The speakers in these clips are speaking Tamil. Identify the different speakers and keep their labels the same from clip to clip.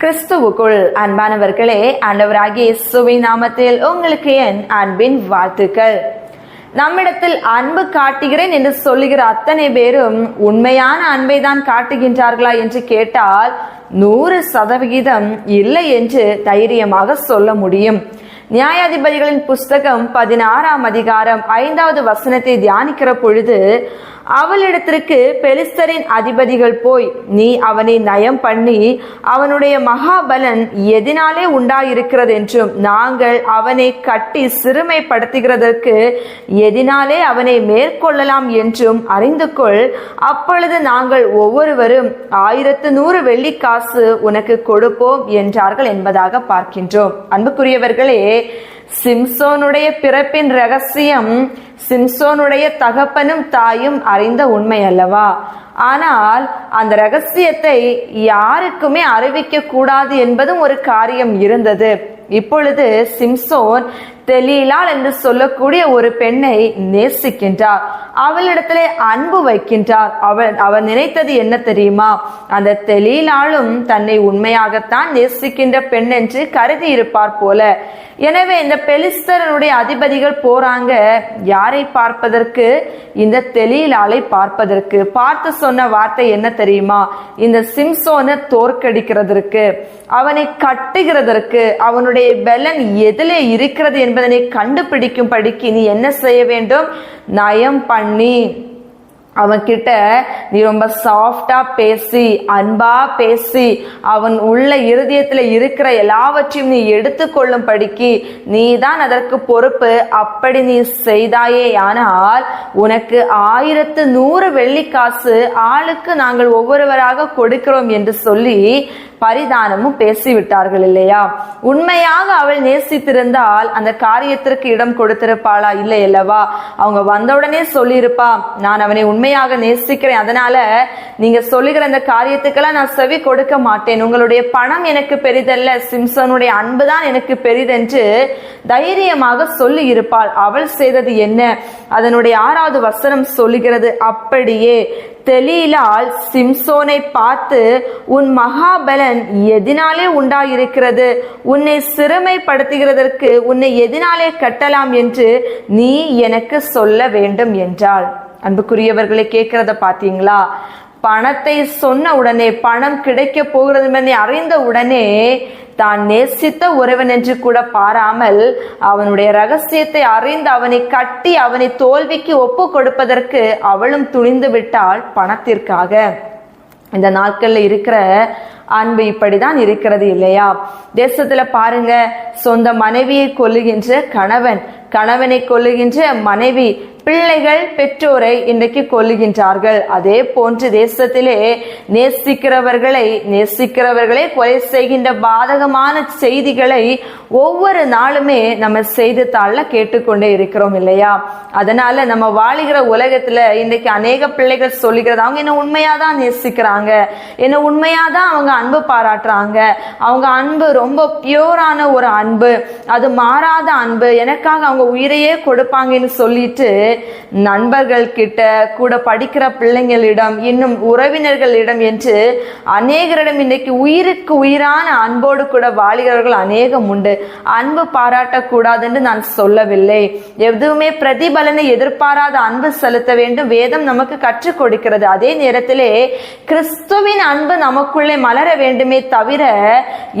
Speaker 1: கிறிஸ்துவுக்குள் அன்பானவர்களே ஆண்டவராகிய இயேசுவின் நாமத்தில் உங்களுக்கு என் அன்பின் வாழ்த்துக்கள். நம்மிடத்தில் அன்பு காட்டுகிறேன் என்று சொல்லுகிற அத்தனை பேரும் உண்மையான அன்பை தான் காட்டுகின்றார்களா என்று கேட்டால் நூறு சதவிகிதம் இல்லை என்று தைரியமாக சொல்ல முடியும். நியாயாதிபதிகளின் புஸ்தகம் பதினாறாம் அதிகாரம் ஐந்தாவது வசனத்தை தியானிக்கிற பொழுது அவளிடத்திற்கு பெலிஸ்தரின் அதிபதிகள் போய் நீ அவனை நயம் பண்ணி அவனுடைய மகாபலன் எதினாலே உண்டாயிருக்கிறது என்றும் நாங்கள் அவனை கட்டி சிறுமைப்படுத்துகிறதற்கு எதினாலே அவனை மேற்கொள்ளலாம் என்றும் அறிந்து கொள். அப்பொழுது நாங்கள் ஒவ்வொருவரும் ஆயிரத்து நூறு வெள்ளிக்காசு உனக்கு கொடுப்போம் என்றார்கள் என்பதாக பார்க்கின்றோம். அன்புக்குரியவர்களே சிம்சோனுடைய பிறப்பின் ரகசியம் சிம்சோனுடைய தகப்பனும் தாயும் அறிந்த உண்மை அல்லவா ஆனால் அந்த ரகசியத்தை யாருக்குமே அறிவிக்க கூடாது என்பதும் ஒரு காரியம் இருந்தது. இப்பொழுது சிம்சோன் தெலீலாள் என்று சொல்லக்கூடிய ஒரு பெண்ணை நேசிக்கின்றார். அவளிடத்திலே அன்பு வைக்கின்றார். அவள் அவர் நினைத்தது என்ன தெரியுமா? அந்த தெலீலாளும் தன்னை உண்மையாகத்தான் நேசிக்கின்ற பெண் என்று கருதி இருப்பார் போல. எனவே இந்த பெலிஸ்தரனுடைய அதிபதிகள் போறாங்க. யாரை பார்ப்பதற்கு? இந்த தெலீலாளை பார்ப்பதற்கு. பார்த்து சொன்ன வார்த்தை என்ன தெரியுமா? இந்த சிம்சோனை தோற்கடிக்கிறதற்கு அவனை கட்டுகிறதற்கு அவனுடைய பலன் எதிலே இருக்கிறது என்பதனை கண்டுபிடிக்கும் படிக்கு நீ என்ன செய்ய வேண்டும்? நயம் பண்ணி. அவன்கிட்ட நீ ரொம்ப சாஃப்டா பேசி அன்பா பேசி அவன் உள்ள இருதயத்துல இருக்கிற எல்லாவற்றையும் நீ எடுத்துக்கொள்ளும் படிக்கு நீ தான் அதற்கு பொறுப்பு. அப்படி நீ செய்தாயே ஆனால் உனக்கு ஆயிரத்து நூறு வெள்ளிக்காசு ஆளுக்கு நாங்கள் ஒவ்வொருவராக கொடுக்கிறோம் என்று சொல்லி பரிதானமும் பேசிவிட்டார்கள் இல்லையா? உண்மையாக அவள் நேசித்திருந்தால் அந்த காரியத்திற்கு இடம் கொடுத்திருப்பாளா? இல்லை அல்லவா? அவங்க வந்தவுடனே சொல்லியிருப்பா நான் அவனை உண்மையாக நேசிக்கிறேன். அதனால நீங்க சொல்லுகிற அந்த காரியத்துக்கெல்லாம் நான் செவி கொடுக்க மாட்டேன். உங்களுடைய பணம் எனக்கு பெரிதல்ல. சிம்சனுடைய அன்புதான் எனக்கு பெரிதென்று தைரியமாக சொல்லி இருப்பாள் அவள் செய்தது என்ன? அதனுடைய ஆறாவது வசனம் சொல்லுகிறது அப்படியே தெலீலால் சிம்சோனை பார்த்து உன் மகாபலன் எதினாலே உண்டாயிருக்கிறது? உன்னை சிறுமைப்படுத்துகிறதற்கு உன்னை எதினாலே கட்டலாம் என்று நீ எனக்கு சொல்ல வேண்டும் என்றாள். அன்புக்குரியவர்களை கேட்கிறத பாத்தீங்களா பணத்தை சொன்ன உடனே பணம் கிடைக்க போகிறது அறிந்த உடனே தான் நேசித்த உறவன் என்று கூட பாராமல் அவனுடைய ரகசியத்தை அறிந்து அவனை கட்டி அவனை தோல்விக்கு ஒப்பு கொடுப்பதற்கு அவளும் துணிந்து விட்டாள் பணத்திற்காக. இந்த நாட்கள்ல இருக்கிற அன்பு இப்படிதான் இருக்கிறது இல்லையா? தேசத்துல பாருங்க சொந்த மனைவியை கொல்லுகின்ற கணவன் கணவனை கொல்லுகின்ற மனைவி பிள்ளைகள் பெற்றோரை இன்றைக்கு கொல்லுகின்றார்கள். அதே போன்று தேசத்திலே நேசிக்கிறவர்களை நேசிக்கிறவர்களை கொலை செய்கின்ற பாதகமான செய்திகளை ஒவ்வொரு நாளுமே நம்ம செய்தித்தாளில் கேட்டுக்கொண்டே இருக்கிறோம் இல்லையா? அதனால நம்ம வாழுகிற உலகத்துல இன்றைக்கு அநேக பிள்ளைகள் சொல்லுகிறது அவங்க என்ன உண்மையாதான் நேசிக்கிறாங்க? என்ன உண்மையாதான் அவங்க அன்பு பாராட்டுறாங்க? அவங்க அன்பு ரொம்ப பியூரான ஒரு அன்பு. அது மாறாத அன்பு. எனக்காக அவங்க உயிரையே கொடுப்பாங்கன்னு சொல்லிட்டு நண்பர்கள் கிட்ட கூட படிக்கிற பிள்ளைங்களிடம் இன்னும் உறவினர்களிடம் என்று அநேகரிடம் இன்னைக்கு உயிருக்கு உயிரான அன்போடு கூட வாழ்கிறவர்கள் அநேகம் உண்டு. அன்பு பாராட்டக்கூடாதுன்னு நான் சொல்லவில்லை. எதுவுமே பிரதிபலனை எதிர்பாராத அன்பு செலுத்த வேண்டும். வேதம் நமக்கு கற்றுக் கொடுக்கிறது. அதே நேரத்திலே கிறிஸ்துவின் அன்பு நமக்குள்ளே மலர வேண்டுமே தவிர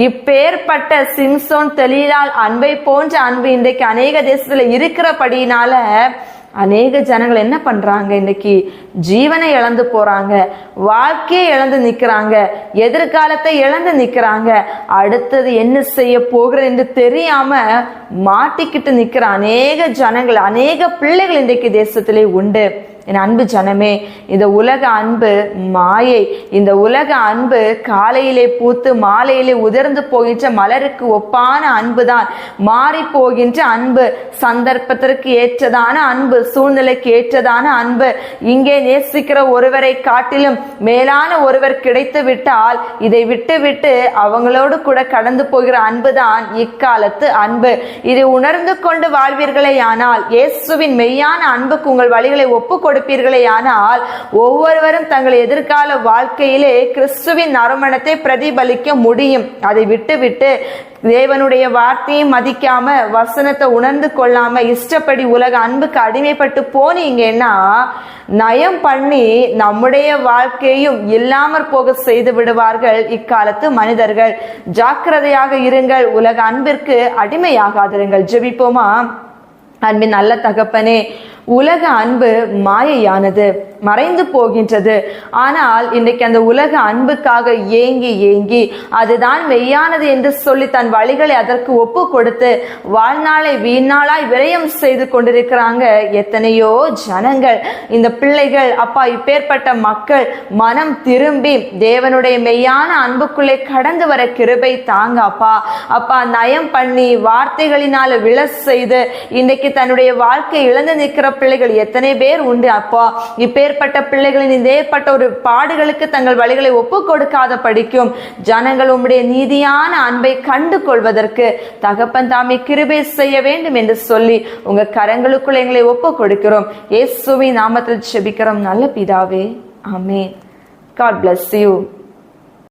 Speaker 1: இப்பேற்பட்ட சிம்சோன் தெளிலால் அன்பை போன்ற அன்பு இன்றைக்கு அநேக தேசத்துல இருக்கிறபடினால அநேக ஜனங்கள் என்ன பண்ணுறாங்க இன்னைக்கு ஜீவனை இழந்து போகிறாங்க வாழ்க்கையை இழந்து நிற்கிறாங்க எதிர்காலத்தை இழந்து நிற்கிறாங்க அடுத்தது என்ன செய்ய போகிறது என்று தெரியாமல் மாட்டிக்கிட்டு நிற்கிற அநேக ஜனங்கள் அநேக பிள்ளைகள் இன்றைக்கு தேசத்திலே உண்டு. என் அன்பு ஜனமே இந்த உலக அன்பு மாயை இந்த உலக அன்பு காலையிலே பூத்து மாலையிலே உதிர்ந்து போகின்ற மலருக்கு ஒப்பான அன்புதான். மாறி போகின்ற அன்பு சந்தர்ப்பத்திற்கு ஏற்றதான அன்பு சூழ்நிலைக்கு ஏற்றதான அன்பு. இங்கே நேசிக்கிற ஒருவரை காட்டிலும் மேலான ஒருவர் கிடைத்து விட்டால் இதை விட்டு விட்டு அவங்களோடு கூட கடந்து போகிற அன்புதான் இக்காலத்து அன்பு. இதை உணர்ந்து கொண்டு வாழ்வீர்களே ஆனால் இயேசுவின் மெய்யான அன்புக்கு உங்கள் வழிகளை ஒப்பு கொடுப்பீர்களே ஆனால் ஒவ்வொருவரும் தங்கள் எதிர்கால வாழ்க்கையிலே கிறிஸ்துவின் நறுமணத்தை பிரதிபலிக்க முடியும். அதை விட்டுவிட்டு தேவனுடைய வார்த்தையை மதிக்காம வசனத்தை உணர்ந்து கொள்ளாம இஷ்டப்படி உலக அன்புக்கு அடிமைப்பட்டு போனீங்கன்னா நயம் பண்ணி நம்முடைய வாழ்க்கையும் இல்லாமற் போக செய்து விடுவார்கள் இக்காலத்து மனிதர்கள். ஜாக்கிரதையாக இருங்கள் உலக அன்பிற்கு அடிமையாகாதிருங்கள். ஜெபிப்போமா? அன்பின் நல்ல தகப்பனே உலக அன்பு மாயையானது. மறைந்து போகின்றது. ஆனால் இன்றைக்கு அந்த உலக அன்புக்காக ஏங்கி ஏங்கி அதுதான் மெய்யானது என்று சொல்லி தன் வழிகளை அதற்கு ஒப்பு கொடுத்து வாழ்நாளை வீணாளாய் விரயம் செய்து கொண்டிருக்கிறாங்க எத்தனையோ ஜனங்கள். இந்த பிள்ளைகள் அப்பா இப்பேற்பட்ட மக்கள் மனம் திரும்பி தேவனுடைய மெய்யான அன்புக்குள்ளே கடந்து வர கிருபை தாங்க அப்பா அப்பா நயம் பண்ணி வார்த்தைகளினால விழ செய்து இன்னைக்கு தன்னுடைய வாழ்க்கை இழந்து நிற்கிற பிள்ளைகள் எத்தனை பேர் உண்டு அப்பா? இப்பே இப்பேற்பட்ட பிள்ளைகளின் இந்த ஏற்பட்ட ஒரு பாடுகளுக்கு தங்கள் வழிகளை ஒப்பு கொடுக்காத படிக்கும் ஜனங்கள் உம்முடைய நீதியான அன்பை கண்டு கொள்வதற்கு தகப்பன் தாமே கிருபை செய்ய வேண்டும் என்று சொல்லி உங்க கரங்களுக்குள் எங்களை ஒப்பு கொடுக்கிறோம் இயேசுவின் நாமத்தில் செபிக்கிறோம். நல்ல பிதாவே. ஆமே காட் பிளஸ் யூ